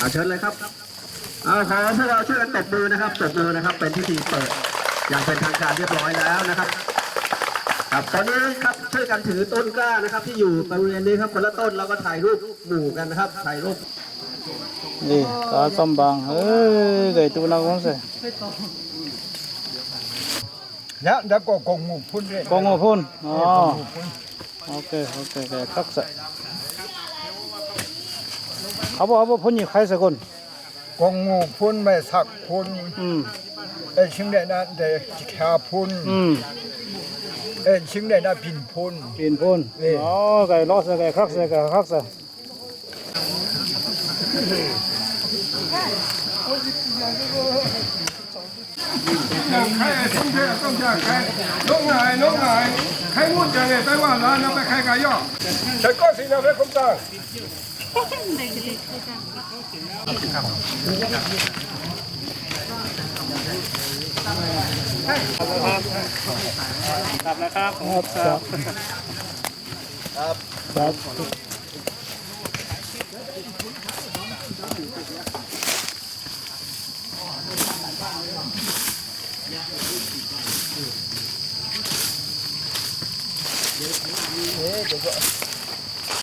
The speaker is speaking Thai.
เอาเชิญเลยครับเอาขอพวกเราช่วยกันตบมือนะครับตบมือนะครับ เป็นพิธีเปิด อย่างเป็นทางการเรียบร้อยแล้วนะครับ ครับตอนนี้ครับช่วยกันถือต้นกล้านะครับ ที่อยู่บริเวณนี้ครับคนละต้นแล้วก็ถ่ายรูปหมู่กันนะครับถ่ายรูปนี่ตาซอมบางเอ้ยไก่ตัวนักของเส nhá đã có cùng một phun đấy กองหัวพ่นอ๋อโอเคโอเคไก่ทักษะ เอาบ่เอาบ่พ่นนี่ใครสักคนกองงูพุ่นไม่สักพุ่นเอ็ชิงได้นะเด็กแขพุ่นเอ็ชิงได้นะพินพุ่น เปลี่นพ่นอ๋อไก่ล้อสักไก่คักสักไก่คักสักใครก็สินะเพื่อนคุณตา ครับนะครับครับครับครับเดี๋ยวก็